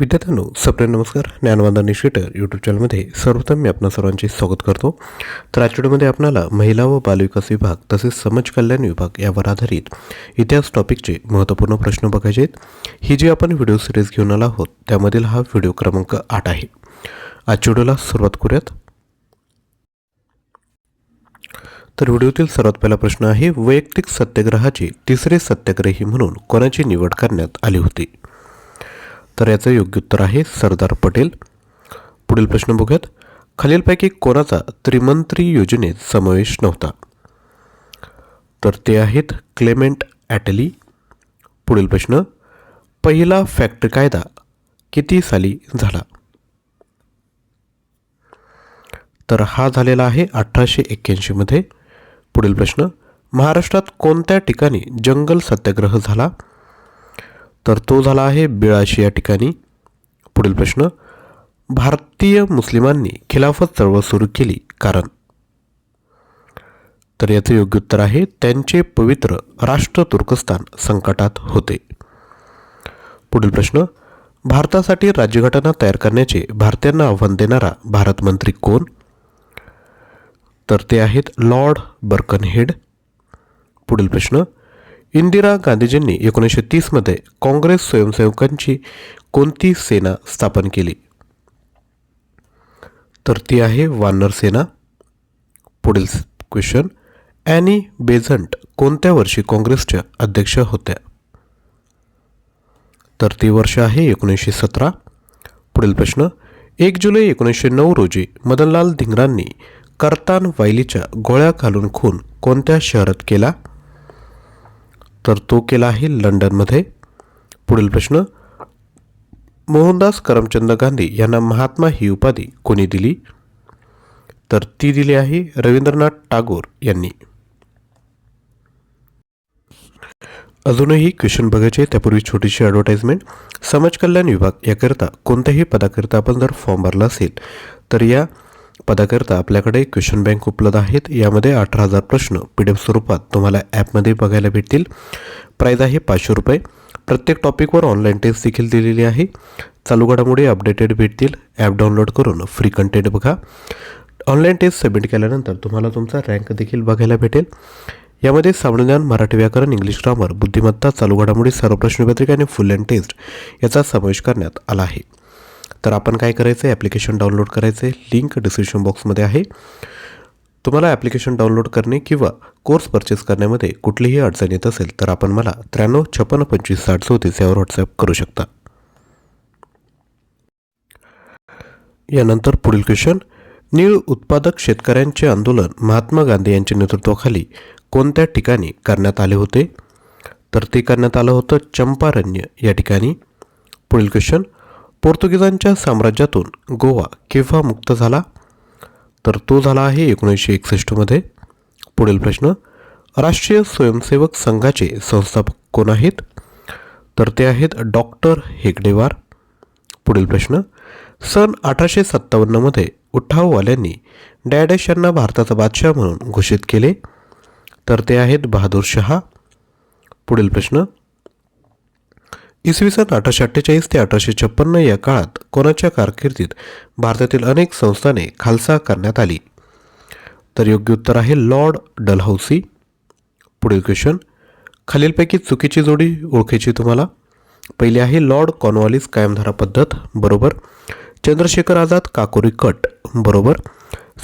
विद्यार्थ्यांनो सप्रे नमस्कार. ज्ञानवंदन निश्चिटर यूट्यूब चॅनलमध्ये सर्वप्रथम मी आपणा सर्वांचे स्वागत करतो. तर आजच्या व्हिडिओमध्ये महिला व बालविकास विभाग तसेच समाज कल्याण विभाग यावर आधारित इतिहास टॉपिकचे महत्त्वपूर्ण प्रश्न बघायचे आहेत. ही जी आपण व्हिडिओ सिरीज घेऊन आलो आहोत त्यामधील हा व्हिडिओ क्रमांक आठ आहे. आजच्या व्हिडिओला सुरुवात करूयात. तर व्हिडिओतील सर्वात पहिला प्रश्न आहे वैयक्तिक सत्याग्रहाचे तिसरे सत्याग्रही म्हणून कोणाची निवड करण्यात आली होती? तर याचं योग्य उत्तर आहे सरदार पटेल. पुढील प्रश्न बघूयात. खालीलपैकी कोणाचा त्रिमंत्री योजनेत समावेश नव्हता? तर ते आहेत क्लेमेंट ॲटली. पुढील प्रश्न. पहिला फॅक्टरी कायदा किती साली झाला? तर हा झालेला आहे अठराशे एक्क्याऐंशीमध्ये पुढील प्रश्न. महाराष्ट्रात कोणत्या ठिकाणी जंगल सत्याग्रह झाला? तर तो झाला आहे बिळाशी या ठिकाणी. पुढील प्रश्न भारतीय मुस्लिमांनी खिलाफत चळवळ सुरू केली. कारण? तर याचं योग्य उत्तर आहे त्यांचे पवित्र राष्ट्र तुर्कस्तान संकटात होते. पुढील प्रश्न भारतासाठी राज्यघटना तयार करण्याचे भारतीयांना आव्हान देणारा भारत मंत्री कोण? तर ते आहेत लॉर्ड बर्कनहेड. पुढील प्रश्न इंदिरा गांधीजींनी एकोणीसशे तीसमध्ये काँग्रेस स्वयंसेवकांची कोणती सेना स्थापन केली? तर ती आहे वानर सेना. पुढील क्वेश्चन ॲनी बेझंट कोणत्या वर्षी काँग्रेसच्या अध्यक्ष होत्या? तर ती वर्ष आहे एकोणीसशे सतरा. पुढील प्रश्न. एक जुलै एकोणीसशे नऊ रोजी मदनलाल धिंगरांनी करतान वायलीच्या गोळ्या घालून खून कोणत्या शहरात केला? तर तो केला आहे लंडनमध्ये. पुढील प्रश्न मोहनदास करमचंद गांधी यांना महात्मा ही उपाधी कोणी दिली? तर ती दिली आहे रवींद्रनाथ टागोर यांनी. अजूनही क्वेश्चन बघायचे त्यापूर्वी छोटीशी ॲडव्हर्टाईजमेंट समाज कल्याण विभाग याकरिता कोणत्याही पदाकरिता आपण जर फॉर्म भरला असेल तर या पदाकरिता आपल्याकडे क्वेश्चन बँक उपलब्ध आहेत. यामध्ये अठरा हजार प्रश्न पी डी एफ स्वरूपात तुम्हाला ॲपमध्ये बघायला भेटतील. प्राईज आहे पाचशे रुपये. प्रत्येक टॉपिकवर ऑनलाईन टेस्ट देखील दिलेली आहे. चालू घडामोडी अपडेटेड भेटतील. ॲप डाउनलोड करून फ्री कंटेंट बघा. ऑनलाईन टेस्ट सबमिट केल्यानंतर तुम्हाला तुमचा रँक देखील बघायला भेटेल. यामध्ये सामान्यज्ञान मराठी व्याकरण इंग्लिश ग्रामर बुद्धिमत्ता चालू घडामोडी सर्व प्रश्नपत्रिका आणि फुल अँड टेस्ट याचा समावेश करण्यात आला आहे. तर आपण काय करायचं आहे ॲप्लिकेशन डाउनलोड करायचं आहे लिंक डिस्क्रिप्शन बॉक्समध्ये आहे. तुम्हाला ॲप्लिकेशन डाउनलोड करणे किंवा कोर्स परचेस करण्यामध्ये कुठलीही अडचण येत असेल तर आपण मला त्र्याण्णव छप्पन्न पंचवीस साठ चौतीस यावर व्हॉट्सॲप करू शकता. यानंतर पुढील क्वेश्चन नीळ उत्पादक शेतकऱ्यांचे आंदोलन. महात्मा गांधी यांच्या नेतृत्वाखाली कोणत्या ठिकाणी करण्यात आले होते? तर ते करण्यात आलं होतं चंपारण्य या ठिकाणी. पुढील क्वेश्चन पोर्तुगीजांच्या साम्राज्यातून गोवा केव्हा मुक्त झाला? तर तो झाला आहे एकोणीसशे एकसष्टमध्ये पुढील प्रश्न राष्ट्रीय स्वयंसेवक संघाचे संस्थापक कोण आहेत? तर ते आहेत डॉक्टर हेगडेवार. पुढील प्रश्न सन अठराशे सत्तावन्नमध्ये उठाववाल्यांनी डॅडॅश यांना भारताचा बादशाह म्हणून घोषित केले. तर ते आहेत बहादूर शहा. पुढील प्रश्न इसवी सन अठराशे अठ्ठेचाळीस ते अठराशे छप्पन्न या काळात कोणाच्या कारकिर्दीत भारतातील अनेक संस्थाने खालसा करण्यात आली? तर योग्य उत्तर आहे लॉर्ड डलहौसी. पुढील क्वेश्चन खालीलपैकी चुकीची जोडी ओळखायची तुम्हाला? पहिली आहे लॉर्ड कॉर्नवालिस कायमधारा पद्धत बरोबर. चंद्रशेखर आझाद काकोरी कट बरोबर.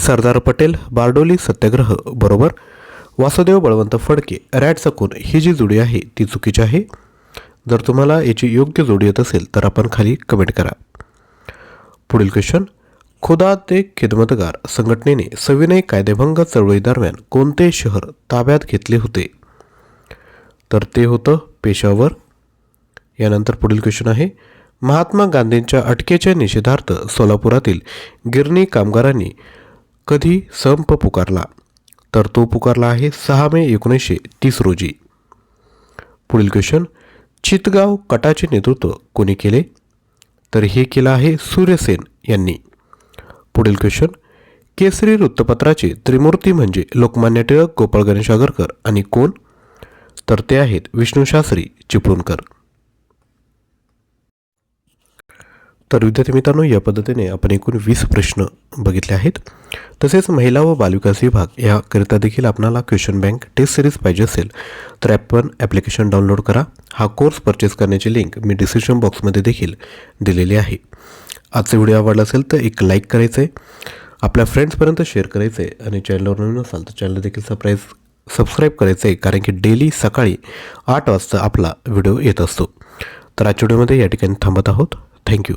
सरदार पटेल बारडोली सत्याग्रह बरोबर. वासुदेव बळवंत फडके रॅड सकून ही जी जोडी आहे ती चुकीची आहे. जर तुम्हाला याची योग्य जोडी येत असेल तर आपण खाली कमेंट करा. पुढील क्वेश्चन खुदा ते खिदमतगार संघटनेने सविनय कायदेभंग चळवळीदरम्यान कोणते शहर ताब्यात घेतले होते? तर ते होतं पेशावर. यानंतर पुढील क्वेश्चन आहे महात्मा गांधींच्या अटकेच्या निषेधार्थ सोलापुरातील गिरणी कामगारांनी कधी संप पुकारला? तर तो पुकारला आहे सहा मे एकोणीसशे तीस रोजी. पुढील क्वेश्चन चितगाव कटाचे नेतृत्व कोणी केले? तर हे केलं आहे सूर्यसेन यांनी. पुढील क्वेश्चन केसरी वृत्तपत्राची त्रिमूर्ती म्हणजे लोकमान्य टिळक गोपाळ गणेश आगरकर आणि कोण? तर ते आहेत विष्णू शास्त्री चिपळूणकर. तर विद्यार्थी मित्रांनो या पद्धतीने आपण एकूण वीस प्रश्न बघितले आहेत. तसेच महिला व बालविकास विभाग याकरिता देखील आपणाला क्वेश्चन बँक टेस्ट सिरीज पाहिजे असेल तर आपण ॲप्लिकेशन डाउनलोड करा. हा कोर्स परचेस करण्याची लिंक मी डिस्क्रिप्शन बॉक्समध्ये देखील दिलेली आहे. आजचा व्हिडिओ आवडला असेल तर एक लाईक करायचं आहे आपल्या फ्रेंड्सपर्यंत शेअर करायचं आहे आणि चॅनलवर नवीन असाल तर चॅनल देखील सबस्क्राईब सबस्क्राईब करायचं आहे कारण की डेली सकाळी आठ वाजता आपला व्हिडिओ येत असतो. तर आजच्या व्हिडिओमध्ये या ठिकाणी थांबत आहोत. थँक्यू.